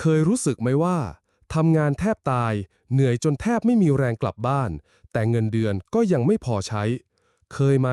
เคยรู้สึกไหมว่าทำงานแทบตาย เหนื่อยจนแทบไม่มีแรงกลับบ้าน แต่เงินเดือนก็ยังไม่พอใช้ เคยไหม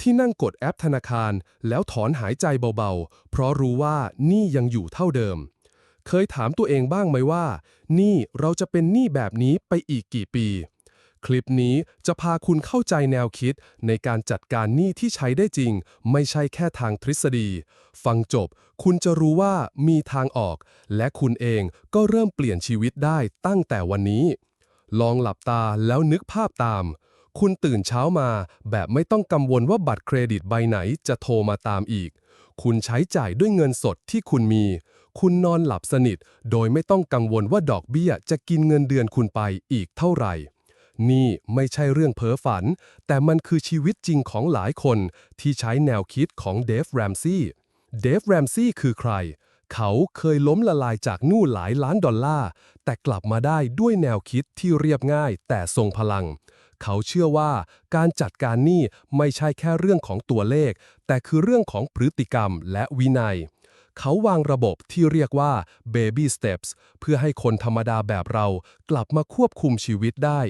ที่นั่งกดแอปธนาคาร แล้วถอนหายใจเบาๆ เพราะรู้ว่านี่ยังอยู่เท่าเดิม เคยถามตัวเองบ้างไหมว่า นี่เราจะเป็นหนี้แบบนี้ไปอีกกี่ปี คลิปนี้จะพาคุณเข้าใจแนวคิดในการจัดการหนี้ที่ใช้ได้จริง ไม่ใช่แค่ทางทฤษฎี ฟังจบ คุณจะรู้ว่ามีทางออก และคุณเองก็เริ่มเปลี่ยนชีวิตได้ตั้งแต่วันนี้ ลองหลับตาแล้วนึกภาพตาม คุณตื่นเช้ามา แบบไม่ต้องกังวลว่าบัตรเครดิตใบไหนจะโทรมาตามอีก คุณใช้จ่ายด้วยเงินสดที่คุณมีคุณนอนหลับสนิท โดยไม่ต้องกังวลว่าดอกเบี้ยจะกินเงินเดือนคุณไปอีกเท่าไหร่ นี่ไม่ใช่เรื่องเพ้อฝัน แต่มันคือชีวิตจริงของหลายคนที่ใช้แนวคิดของเดฟแรมซี่ เดฟแรมซี่คือใคร เขาเคยล้มละลายจากนู่หลายล้านดอลลาร์ แต่กลับมาได้ด้วยแนวคิดที่เรียบง่ายแต่ทรงพลัง เขาเชื่อว่าการจัดการหนี้ไม่ใช่แค่เรื่องของตัวเลข แต่คือเรื่องของพฤติกรรมและวินัย เขาวางระบบที่เรียกว่า baby steps เพื่อให้คนธรรมดาแบบเรากลับมาควบคุมชีวิตได้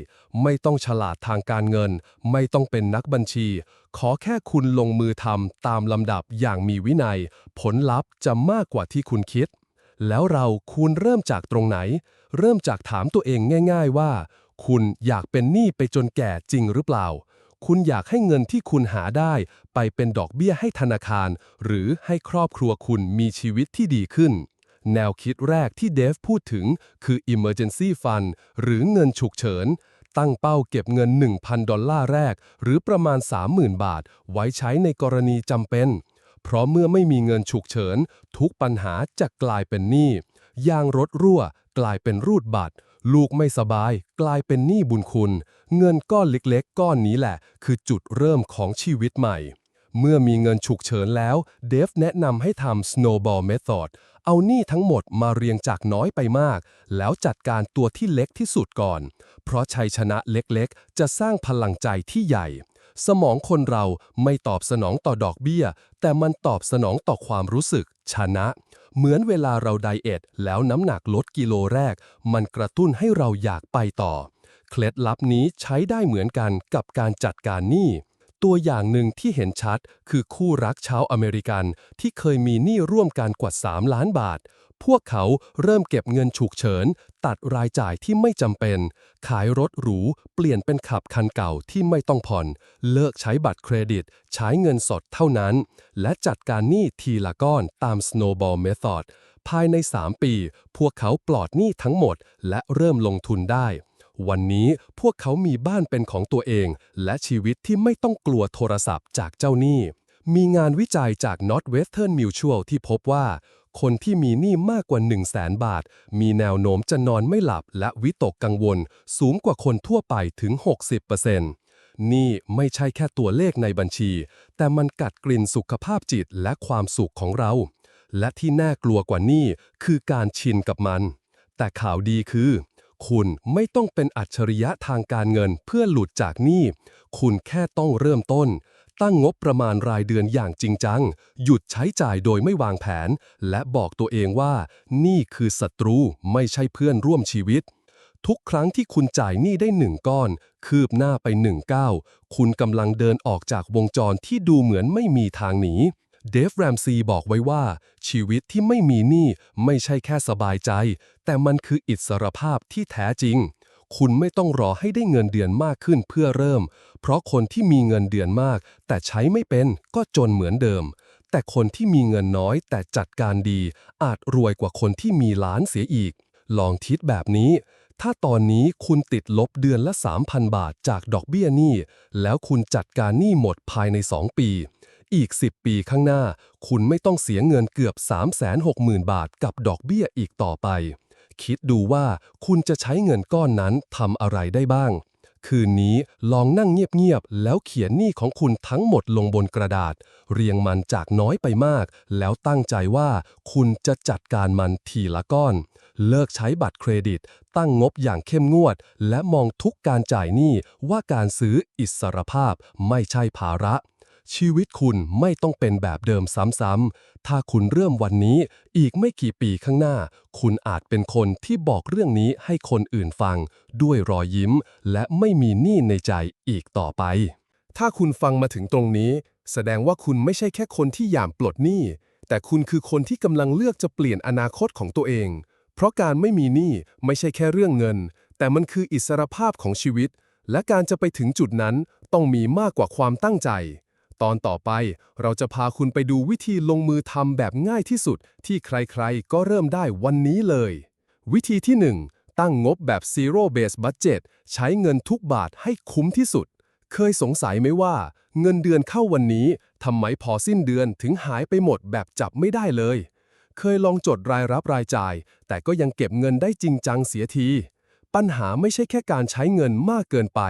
ไม่ต้องฉลาดทางการเงิน ไม่ต้องเป็นนักบัญชี ขอแค่คุณลงมือทำตามลำดับอย่างมีวินัย ผลลัพธ์จะมากกว่าที่คุณคิด แล้วเราควรเริ่มจากตรงไหน เริ่มจากถามตัวเองง่าย ๆว่า คุณอยากเป็นหนี้ไปจนแก่จริงหรือเปล่า คุณอยากให้เงินที่คุณหาได้ ไปเป็นดอกเบี้ยให้ธนาคาร หรือให้ครอบครัวคุณมีชีวิตที่ดีขึ้น แนวคิดแรกที่เดฟพูดถึงคือ emergency fund หรือเงินฉุกเฉิน ตั้งเป้าเก็บเงิน 1,000 ดอลลาร์แรก หรือประมาณ 30,000 บาท ไว้ใช้ในกรณีจำเป็น เพราะเมื่อไม่มีเงินฉุกเฉิน ทุกปัญหาจะกลายเป็นหนี้ยางรถรั่ว กลายเป็นรูดบัตร ลูกไม่สบายกลายเป็นหนี้บุญคุณ เงินก้อนเล็กๆ ก้อนนี้แหละ คือจุดเริ่มของชีวิตใหม่ เมื่อมีเงินฉุกเฉินแล้ว เดฟแนะนำให้ทำ snowball method เอาหนี้ทั้งหมดมาเรียงจากน้อยไปมาก แล้วจัดการตัวที่เล็กที่สุดก่อน เพราะชัยชนะเล็กๆ จะสร้างพลังใจที่ใหญ่ สมองคนเราไม่ตอบสนองต่อดอกเบี้ย แต่มันตอบสนองต่อความรู้สึก ชนะ เหมือนเวลาเราไดเอทแล้วน้ำหนักลดกิโลแรก มันกระตุ้นให้เราอยากไปต่อ เคล็ดลับนี้ใช้ได้เหมือนกันกับการจัดการหนี้ ตัวอย่างหนึ่งที่เห็นชัดคือคู่รักชาวอเมริกันที่เคยมีหนี้ร่วมกันกว่า 3 ล้านบาท พวกเขาเริ่มเก็บเงินฉุกเฉิน ตัดรายจ่ายที่ไม่จำเป็น ขายรถหรู เปลี่ยนเป็นขับคันเก่าที่ไม่ต้องผ่อน เลิกใช้บัตรเครดิต ใช้เงินสดเท่านั้น และจัดการหนี้ทีละก้อนตาม snowball method ภายใน 3 ปี พวกเขาปลอดหนี้ทั้งหมด และเริ่มลงทุนได้ วันนี้พวกเขามีบ้านเป็นของตัวเอง และชีวิตที่ไม่ต้องกลัวโทรศัพท์จากเจ้าหนี้ มีงานวิจัยจาก Northwestern Mutual ที่พบว่า คนที่มีหนี้มากกว่า 1 0 0 0 0แสนบาท มีแนวโน้มจะนอนไม่หลับและวิตกกังวล สูงกว่าคนทั่วไปถึง 60%นี่ไม่ใช่แค่ตัวเลขในบัญชี แต่มันกัดกลิ่นสุขภาพจิตและความสุขของเรา และที่น่ากลัวกว่านี่คือการชินกับมัน แต่ข่าวดีคือ คุณไม่ต้องเป็นอัจฉริยะทางการเงินเพื่อหลุดจากหนี้ คุณแค่ต้องเริ่มต้น ตั้งงบประมาณรายเดือนอย่างจริงจัง หยุดใช้จ่ายโดยไม่วางแผน และบอกตัวเองว่า นี่คือศัตรูไม่ใช่เพื่อนร่วมชีวิต ทุกครั้งที่คุณจ่ายหนี้ได้หนึ่งก้อน คืบหน้าไปหนึ่งก้าวคุณกำลังเดินออกจากวงจรที่ดูเหมือนไม่มีทางหนี เดฟแรมซีบอกไว้ว่า ชีวิตที่ไม่มีหนี้ไม่ใช่แค่สบายใจ แต่มันคืออิสรภาพที่แท้จริง คุณไม่ต้องรอให้ได้เงินเดือนมากขึ้นเพื่อเริ่ม เพราะคนที่มีเงินเดือนมาก แต่ใช้ไม่เป็นก็จนเหมือนเดิม แต่คนที่มีเงินน้อยแต่จัดการดี อาจรวยกว่าคนที่มีล้านเสียอีก ลองคิดแบบนี้ถ้าตอนนี้คุณติดลบเดือนละ 3,000 บาทจากดอกเบี้ยหนี้ แล้วคุณจัดการหนี้หมดภายใน 2 ปี อีก 10 ปีข้างหน้า คุณไม่ต้องเสียเงินเกือบ 360,000 บาทกับดอกเบี้ยอีกต่อไป คิดดูว่าคุณจะใช้เงินก้อนนั้นทำอะไรได้บ้าง คืนนี้ลองนั่งเงียบๆ แล้วเขียนหนี้ของคุณทั้งหมดลงบนกระดาษ เรียงมันจากน้อยไปมาก แล้วตั้งใจว่าคุณจะจัดการมันทีละก้อน เลิกใช้บัตรเครดิต ตั้งงบอย่างเข้มงวด และมองทุกการจ่ายหนี้ว่าการซื้ออิสรภาพไม่ใช่ภาระ ชีวิตคุณไม่ต้องเป็นแบบเดิมซ้ำๆ ถ้าคุณเริ่มวันนี้ อีกไม่กี่ปีข้างหน้า คุณอาจเป็นคนที่บอกเรื่องนี้ให้คนอื่นฟัง ด้วยรอยยิ้ม และไม่มีหนี้ในใจอีกต่อไป ถ้าคุณฟังมาถึงตรงนี้ แสดงว่าคุณไม่ใช่แค่คนที่อยากปลดหนี้ แต่คุณคือคนที่กำลังเลือกจะเปลี่ยนอนาคตของตัวเอง เพราะการไม่มีหนี้ไม่ใช่แค่เรื่องเงิน แต่มันคืออิสรภาพของชีวิต และการจะไปถึงจุดนั้นต้องมีมากกว่าความตั้งใจ ตอนต่อไป เราจะพาคุณไปดูวิธีลงมือทำแบบง่ายที่สุด ที่ใครๆ ก็เริ่มได้วันนี้เลย วิธีที่ 1 ตั้งงบแบบ zero base budget ใช้เงินทุกบาทให้คุ้มที่สุด เคยสงสัยไหมว่า เงินเดือนเข้าวันนี้ทำไมพอสิ้นเดือนถึงหายไปหมดแบบจับไม่ได้เลย เคยลองจดรายรับรายจ่าย แต่ก็ยังเก็บเงินได้จริงจังเสียที ปัญหาไม่ใช่แค่การใช้เงินมากเกินไป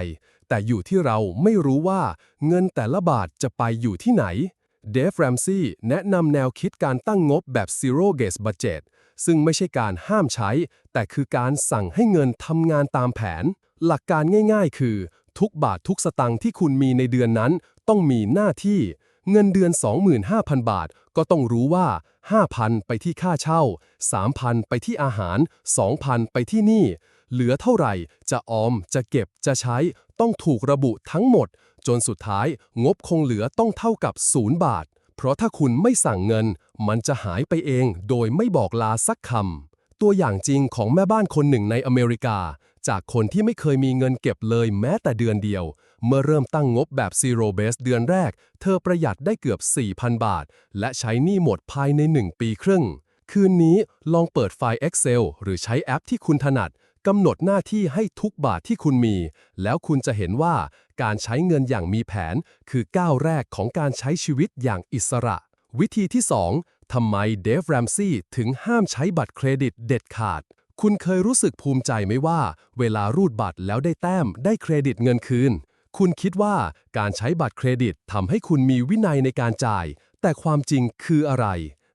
แต่อยู่ที่เราไม่รู้ว่าเงินแต่ละบาทจะไปอยู่ที่ไหน เดฟแรมซี่แนะนำแนวคิดการตั้งงบแบบ zero base budget ซึ่งไม่ใช่การห้ามใช้ แต่คือการสั่งให้เงินทำงานตามแผน หลักการง่ายๆ คือ ทุกบาททุกสตังค์ที่คุณมีในเดือนนั้น ต้องมีหน้าที่ เงินเดือน 25,000 บาท ก็ต้องรู้ว่า 5,000 ไปที่ค่าเช่า 3,000 ไปที่อาหาร 2,000 ไปที่นี่ เหลือเท่าไหร่ จะออม จะเก็บ จะใช้ ต้องถูกระบุทั้งหมด จนสุดท้าย งบคงเหลือต้องเท่ากับ0บาท เพราะถ้าคุณไม่สั่งเงิน มันจะหายไปเอง โดยไม่บอกลาสักคำ ตัวอย่างจริงของแม่บ้านคนหนึ่งในอเมริกา จากคนที่ไม่เคยมีเงินเก็บเลยแม้แต่เดือนเดียว เมื่อเริ่มตั้งงบแบบ zero base เดือนแรก เธอประหยัดได้เกือบ 4,000 บาท และใช้หนี้หมดภายใน 1 ปีครึ่ง คืนนี้ลองเปิดไฟล์ Excel หรือใช้แอปที่คุณถนัด กำหนดหน้าที่ให้ทุกบาทที่คุณมี แล้วคุณจะเห็นว่าการใช้เงินอย่างมีแผน คือก้าวแรกของการใช้ชีวิตอย่างอิสระ วิธีที่ 2 ทำไมเดฟแรมซี่ถึงห้ามใช้บัตรเครดิตเด็ดขาด คุณเคยรู้สึกภูมิใจไหมว่า เวลารูดบัตรแล้วได้แต้ม ได้เครดิตเงินคืน คุณคิดว่าการใช้บัตรเครดิตทำให้คุณมีวินัยในการจ่าย แต่ความจริงคืออะไร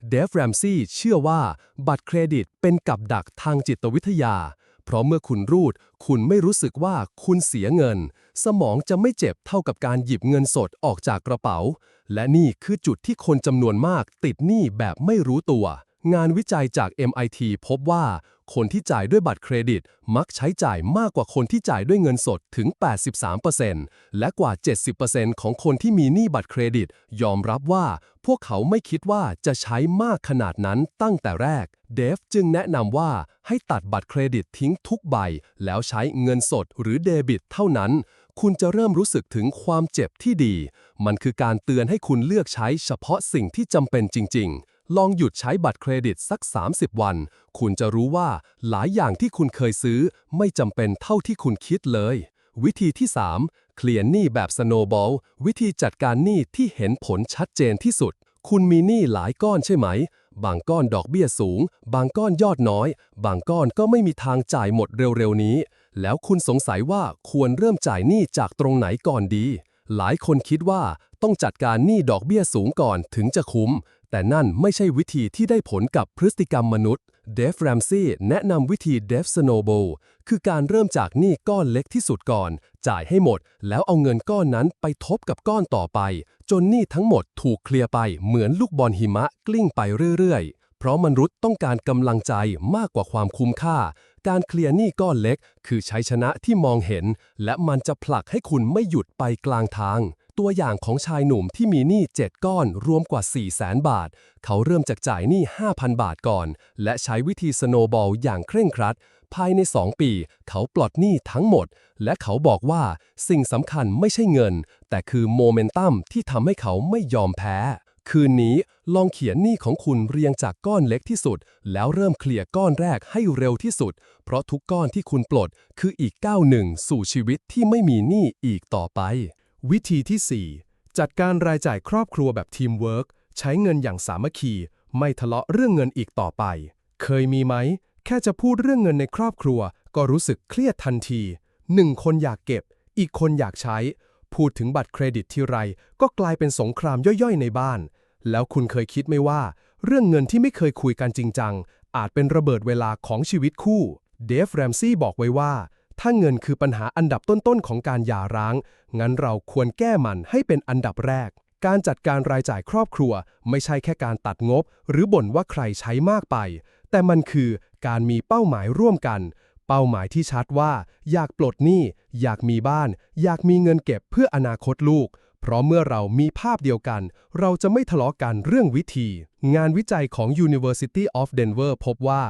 เดฟแรมซี่เชื่อว่าบัตรเครดิตเป็นกับดักทางจิตวิทยา เพราะเมื่อคุณรูด คุณไม่รู้สึกว่าคุณเสียเงิน สมองจะไม่เจ็บเท่ากับการหยิบเงินสดออกจากกระเป๋า และนี่คือจุดที่คนจำนวนมากติดหนี้แบบไม่รู้ตัว งานวิจัยจาก MIT พบว่า คนที่จ่ายด้วยบัตรเครดิต มักใช้จ่ายมากกว่าคนที่จ่ายด้วยเงินสดถึง 83%และกว่า 70%ของคนที่มีหนี้บัตรเครดิต ยอมรับว่า พวกเขาไม่คิดว่าจะใช้มากขนาดนั้นตั้งแต่แรก เดฟจึงแนะนำว่าให้ตัดบัตรเครดิตทิ้งทุกใบ แล้วใช้เงินสดหรือเดบิตเท่านั้นคุณจะเริ่มรู้สึกถึงความเจ็บที่ดี มันคือการเตือนให้คุณเลือกใช้เฉพาะสิ่งที่จำเป็นจริง ๆ ลองหยุดใช้บัตรเครดิตสัก 30 วัน คุณจะรู้ว่าหลายอย่างที่คุณเคยซื้อ ไม่จำเป็นเท่าที่คุณคิดเลย วิธีที่ 3 เคลียร์หนี้แบบ snowball วิธีจัดการหนี้ที่เห็นผลชัดเจนที่สุด คุณมีหนี้หลายก้อนใช่ไหม บางก้อนดอกเบี้ยสูง บางก้อนยอดน้อย บางก้อนก็ไม่มีทางจ่ายหมดเร็วๆนี้ แล้วคุณสงสัยว่าควรเริ่มจ่ายหนี้จากตรงไหนก่อนดีหลายคนคิดว่าต้องจัดการหนี้ดอกเบี้ยสูงก่อนถึงจะคุ้ม แต่นั่นไม่ใช่วิธีที่ได้ผลกับพฤติกรรมมนุษย์ เดฟแรมซี่แนะนำวิธีเดฟสโนโบคือการเริ่มจากหนี้ก้อนเล็กที่สุดก่อน จ่ายให้หมด แล้วเอาเงินก้อนนั้นไปทบกับก้อนต่อไป จนหนี้ทั้งหมดถูกเคลียร์ไปเหมือนลูกบอลหิมะกลิ้งไปเรื่อยๆ เพราะมนุษย์ต้องการกำลังใจมากกว่าความคุ้มค่า การเคลียร์หนี้ก้อนเล็ก คือใชัยชนะที่มองเห็น และมันจะผลักให้คุณไม่หยุดไปกลางทาง ตัวอย่างของชายหนุ่มที่มีหนี้ 7 ก้อนรวมกว่า 4 0 0แสนบาท เขาเริ่มจากจ่ายหนี้ 5,000 บาทก่อน และใช้วิธีสโนบอลอย่างเคร่งครัด ภายใน 2 ปี เขาปลดหนี้ทั้งหมด และเขาบอกว่าสิ่งสำคัญไม่ใช่เงิน แต่คือโมเมนตัมที่ทำให้เขาไม่ยอมแพ้ คืนนี้ลองเขียนหนี้ของคุณเรียงจากก้อนเล็กที่สุด แล้วเริ่มเคลียร์ก้อนแรกให้เร็วที่สุด เพราะทุกก้อนที่คุณปลดคืออีกก้าวหนึ่งสู่ชีวิตที่ไม่มีหนี้อีกต่อไป วิธีที่ 4 จัดการรายจ่ายครอบครัวแบบทีมเวิร์กใช้เงินอย่างสามัคคี ไม่ทะเลาะเรื่องเงินอีกต่อไป เคยมีไหม แค่จะพูดเรื่องเงินในครอบครัว ก็รู้สึกเครียดทันทีหนึ่งคนอยากเก็บ อีกคนอยากใช้ พูดถึงบัตรเครดิตที่ไร ก็กลายเป็นสงครามย่อยๆ ในบ้าน แล้วคุณเคยคิดไหมว่า เรื่องเงินที่ไม่เคยคุยกันจริงจังอาจเป็นระเบิดเวลาของชีวิตคู่ เดฟแรมซี่บอกไว้ว่า ถ้าเงินคือปัญหาอันดับต้นๆของการหย่าร้าง งั้นเราควรแก้มันให้เป็นอันดับแรก การจัดการรายจ่ายครอบครัว ไม่ใช่แค่การตัดงบ หรือบ่นว่าใครใช้มากไป แต่มันคือการมีเป้าหมายร่วมกัน เป้าหมายที่ชัดว่า อยากปลดหนี้ อยากมีบ้าน อยากมีเงินเก็บเพื่ออนาคตลูกเพราะเมื่อเรามีภาพเดียวกัน เราจะไม่ทะเลาะกันเรื่องวิธี งานวิจัยของ University of Denver พบว่า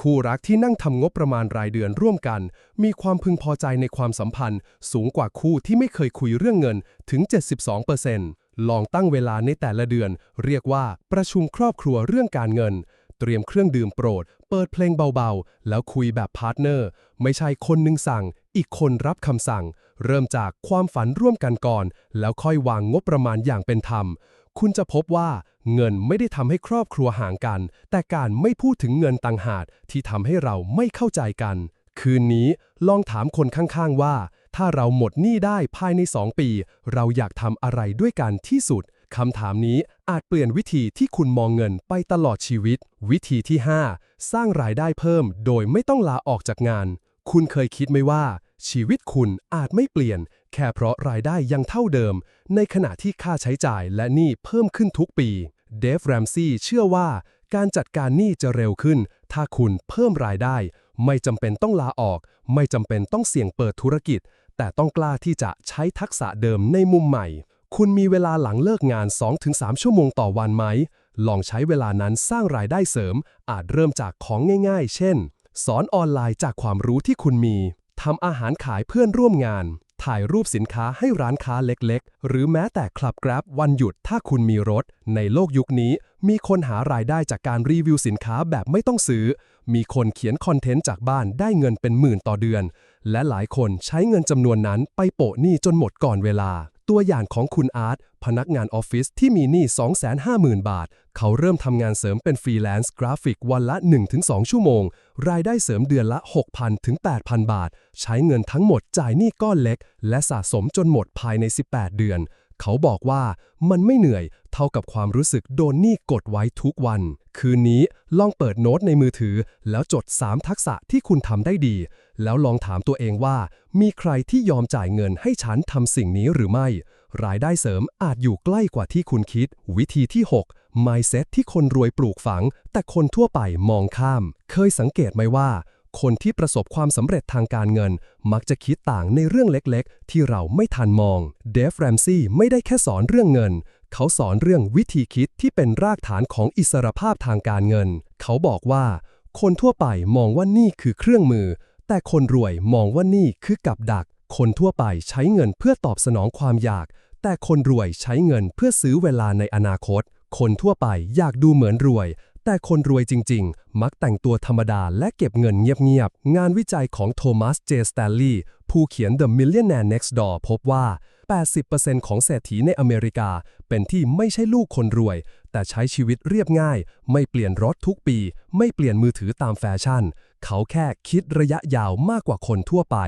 คู่รักที่นั่งทำงบประมาณรายเดือนร่วมกัน มีความพึงพอใจในความสัมพันธ์ สูงกว่าคู่ที่ไม่เคยคุยเรื่องเงินถึง 72%ลองตั้งเวลาในแต่ละเดือน เรียกว่าประชุมครอบครัวเรื่องการเงิน เตรียมเครื่องดื่มโปรด เปิดเพลงเบาๆ แล้วคุยแบบพาร์ทเนอร์ ไม่ใช่คนหนึงสั่ง อีกคนรับคำสั่ง เริ่มจากความฝันร่วมกันก่อน แล้วค่อยวางงบประมาณอย่างเป็นธรรม คุณจะพบว่าเงินไม่ได้ทำให้ครอบครัวห่างกัน แต่การไม่พูดถึงเงินต่างหากที่ทำให้เราไม่เข้าใจกัน คืนนี้ลองถามคนข้างๆว่า ถ้าเราหมดหนี้ได้ภายใน 2 ปี เราอยากทำอะไรด้วยกันที่สุดคำถามนี้อาจเปลี่ยนวิธีที่คุณมองเงินไปตลอดชีวิต วิธีที่ 5 สร้างรายได้เพิ่มโดยไม่ต้องลาออกจากงาน คุณเคยคิดไหมว่า ชีวิตคุณอาจไม่เปลี่ยน แค่เพราะรายได้ยังเท่าเดิม ในขณะที่ค่าใช้จ่ายและหนี้เพิ่มขึ้นทุกปี เดฟแรมซี่เชื่อว่าการจัดการหนี้จะเร็วขึ้น ถ้าคุณเพิ่มรายได้ ไม่จำเป็นต้องลาออก ไม่จำเป็นต้องเสี่ยงเปิดธุรกิจ แต่ต้องกล้าที่จะใช้ทักษะเดิมในมุมใหม่ คุณมีเวลาหลังเลิกงาน 2-3 ชั่วโมงต่อวันไหม ลองใช้เวลานั้นสร้างรายได้เสริม อาจเริ่มจากของง่าย ๆ เช่น สอนออนไลน์จากความรู้ที่คุณมีทำอาหารขายเพื่อนร่วมงาน ถ่ายรูปสินค้าให้ร้านค้าเล็กๆ หรือแม้แต่คลับแกร็บวันหยุดถ้าคุณมีรถ ในโลกยุคนี้ มีคนหารายได้จากการรีวิวสินค้าแบบไม่ต้องซื้อ มีคนเขียนคอนเทนต์จากบ้านได้เงินเป็นหมื่นต่อเดือน และหลายคนใช้เงินจำนวนนั้นไปโปะหนี้จนหมดก่อนเวลา ตัวอย่างของคุณอาร์ตพนักงานออฟฟิศที่มีหนี้ 250,000 บาท เขาเริ่มทำงานเสริมเป็นฟรีแลนซ์กราฟิกวันละ 1-2 ชั่วโมง รายได้เสริมเดือนละ 6,000 ถึง 8,000 บาท ใช้เงินทั้งหมดจ่ายหนี้ก้อนเล็ก และสะสมจนหมดภายใน 18 เดือน เขาบอกว่ามันไม่เหนื่อยเท่ากับความรู้สึกโดนหนี้กดไว้ทุกวัน คืนนี้ลองเปิดโน้ตในมือถือ แล้วจด 3 ทักษะที่คุณทำได้ดี แล้วลองถามตัวเองว่า มีใครที่ยอมจ่ายเงินให้ฉันทำสิ่งนี้หรือไม่ รายได้เสริมอาจอยู่ใกล้กว่าที่คุณคิด วิธีที่ 6 mindset ที่คนรวยปลูกฝัง แต่คนทั่วไปมองข้าม เคยสังเกตไหมว่า คนที่ประสบความสำเร็จทางการเงิน มักจะคิดต่างในเรื่องเล็กๆ ที่เราไม่ทันมอง เดฟแรมซี่ไม่ได้แค่สอนเรื่องเงิน เขาสอนเรื่องวิธีคิดที่เป็นรากฐานของอิสรภาพทางการเงิน เขาบอกว่า คนทั่วไปมองว่านี่คือเครื่องมือ แต่คนรวยมองว่านี่คือกับดัก คนทั่วไปใช้เงินเพื่อตอบสนองความอยาก แต่คนรวยใช้เงินเพื่อซื้อเวลาในอนาคต คนทั่วไปอยากดูเหมือนรวย แต่คนรวยจริง ๆ มักแต่งตัวธรรมดาและเก็บเงินเงียบ ๆ งานวิจัยของโทมัส เจ สแตนลีย์ผู้เขียน The Millionaire Next Door พบว่า 80%ของเศรษฐีในอเมริกา เป็นที่ไม่ใช่ลูกคนรวย แต่ใช้ชีวิตเรียบง่าย ไม่เปลี่ยนรถทุกปี ไม่เปลี่ยนมือถือตามแฟชั่น เขาแค่คิดระยะยาวมากกว่าคนทั่วไป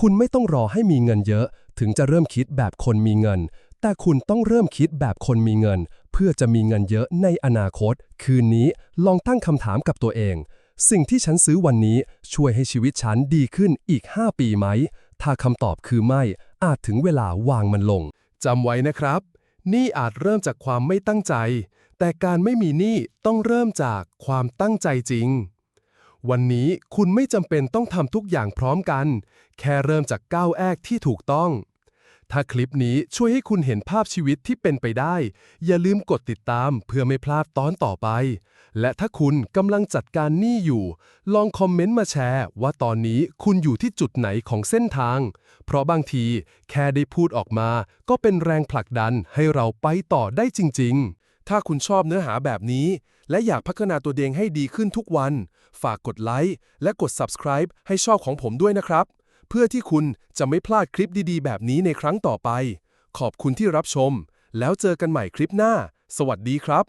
คุณไม่ต้องรอให้มีเงินเยอะ ถึงจะเริ่มคิดแบบคนมีเงิน แต่คุณต้องเริ่มคิดแบบคนมีเงิน เพื่อจะมีเงินเยอะในอนาคต คืนนี้ลองตั้งคำถามกับตัวเอง สิ่งที่ฉันซื้อวันนี้ช่วยให้ชีวิตฉันดีขึ้นอีก 5 ปีไหม ถ้าคำตอบคือไม่ อาจถึงเวลาวางมันลงจำไว้นะครับ นี้อาจเริ่มจากความไม่ตั้งใจ แต่การไม่มีหนี้ต้องเริ่มจากความตั้งใจจริง วันนี้คุณไม่จำเป็นต้องทำทุกอย่างพร้อมกัน แค่เริ่มจากก้าวแรกที่ถูกต้อง ถ้าคลิปนี้ช่วยให้คุณเห็นภาพชีวิตที่เป็นไปได้ อย่าลืมกดติดตามเพื่อไม่พลาดตอนต่อไป และถ้าคุณกำลังจัดการหนี้อยู่ ลองคอมเมนต์มาแชร์ว่าตอนนี้คุณอยู่ที่จุดไหนของเส้นทาง เพราะบางทีแค่ได้พูดออกมา ก็เป็นแรงผลักดันให้เราไปต่อได้จริง ๆ ถ้าคุณชอบเนื้อหาแบบนี้ และอยากพัฒนาตัวเองให้ดีขึ้นทุกวัน ฝากกดไลค์และกด subscribe ให้ชองของผมด้วยนะครับ เพื่อที่คุณจะไม่พลาดคลิปดีๆ แบบนี้ในครั้งต่อไป ขอบคุณที่รับชม แล้วเจอกันใหม่คลิปหน้า สวัสดีครับ